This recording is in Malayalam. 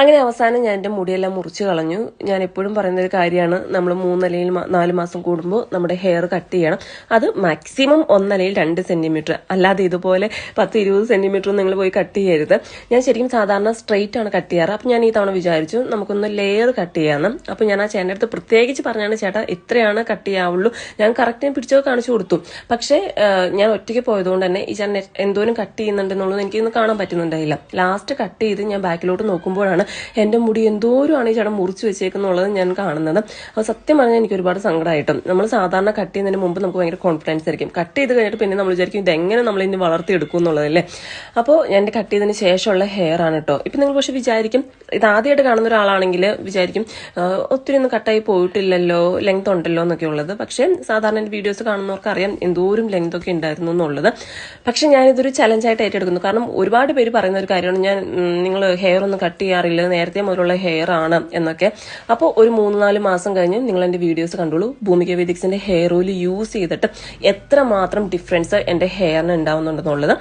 അങ്ങനെ അവസാനം ഞാൻ എന്റെ മുടിയെല്ലാം മുറിച്ച് കളഞ്ഞു. ഞാൻ എപ്പോഴും പറയുന്ന ഒരു കാര്യമാണ് നമ്മൾ മൂന്നലയിൽ നാലു മാസം കൂടുമ്പോൾ നമ്മുടെ ഹെയർ കട്ട് ചെയ്യണം. അത് മാക്സിമം ഒന്നലയിൽ രണ്ട് സെന്റിമീറ്റർ അല്ലാതെ ഇതുപോലെ പത്ത് ഇരുപത് സെന്റിമീറ്റർ നിങ്ങൾ പോയി കട്ട് ചെയ്യരുത്. ഞാൻ ശരിക്കും സാധാരണ സ്ട്രെയിറ്റ് ആണ് കട്ട് ചെയ്യാറ്. അപ്പം ഞാൻ ഈ തവണ വിചാരിച്ചു നമുക്കൊന്ന് ലെയർ കട്ട് ചെയ്യാമെന്ന് അപ്പം ഞാൻ ആ ചേട്ടന്റെ അടുത്ത് പ്രത്യേകിച്ച് പറഞ്ഞാണ് ചേട്ടാ ഇത്രയാണ് കട്ട് ചെയ്യാവുള്ളൂ. ഞാൻ കറക്റ്റ് പിടിച്ചോ കാണിച്ചു കൊടുത്തു. പക്ഷേ ഞാൻ ഒറ്റയ്ക്ക് പോയതുകൊണ്ട് തന്നെ ഈ ചേട്ടൻ എന്തോരം കട്ട് ചെയ്യുന്നുണ്ടെന്നുള്ളത് എനിക്കൊന്ന് കാണാൻ പറ്റുന്നുണ്ടായില്ല. ലാസ്റ്റ് കട്ട് ചെയ്ത് ഞാൻ ബാക്കിലോട്ട് നോക്കുമ്പോഴാണ് എന്റെ മുടി എന്തോരമാണ് ഈ ചേട്ടൻ മുറിച്ച് വെച്ചേക്കുന്നുള്ളത് ഞാൻ കാണുന്നത്. അപ്പോൾ സത്യം പറഞ്ഞാൽ എനിക്ക് ഒരുപാട് സങ്കടമായിട്ടും നമ്മൾ സാധാരണ കട്ട് ചെയ്യുന്നതിന് മുമ്പ് നമുക്ക് ഭയങ്കര കോൺഫിഡൻസ് ആയിരിക്കും. കട്ട് ചെയ്ത് കഴിഞ്ഞിട്ട് പിന്നെ നമ്മൾ വിചാരിക്കും ഇതെങ്ങനെ നമ്മൾ ഇനി വളർത്തിയെടുക്കും എന്നുള്ളതല്ലേ അപ്പോൾ ഞാൻ കട്ട് ചെയ്തതിന് ശേഷമുള്ള ഹെയർ ആണ് കേട്ടോ ഇപ്പം നിങ്ങൾ പക്ഷെ വിചാരിക്കും ഇത് ആദ്യമായിട്ട് കാണുന്ന ഒരാളാണെങ്കിൽ വിചാരിക്കും ഒത്തിരി ഒന്നും കട്ടായി പോയിട്ടില്ലല്ലോ ലെങ്ത് ഉണ്ടല്ലോ എന്നൊക്കെ ഉള്ളത്. പക്ഷേ സാധാരണ എന്റെ വീഡിയോസ് കാണുന്നവർക്ക് അറിയാം എന്തോരം ലെങ്ത് ഒക്കെ ഉണ്ടായിരുന്നു എന്നുള്ളത്. പക്ഷെ ഞാനിതൊരു ചലഞ്ചായിട്ട് ഏറ്റെടുക്കുന്നു. കാരണം ഒരുപാട് പേര് പറയുന്ന ഒരു കാര്യമാണ് ഞാൻ നിങ്ങൾ ഹെയർ ഒന്നും കട്ട് ചെയ്യാറില്ല നേരത്തെ മുതലുള്ള ഹെയർ ആണ് എന്നൊക്കെ. അപ്പോൾ ഒരു മൂന്ന് നാല് മാസം കഴിഞ്ഞ് നിങ്ങൾ എന്റെ വീഡിയോസ് കണ്ടോളൂ. ഭൂമിക വേദിക്സിന്റെ ഹെയർ ഓയിൽ യൂസ് ചെയ്തിട്ട് എത്രമാത്രം ഡിഫറൻസ് എന്റെ ഹെയറിന് ഉണ്ടാവുന്നുണ്ടെന്നുള്ളത്.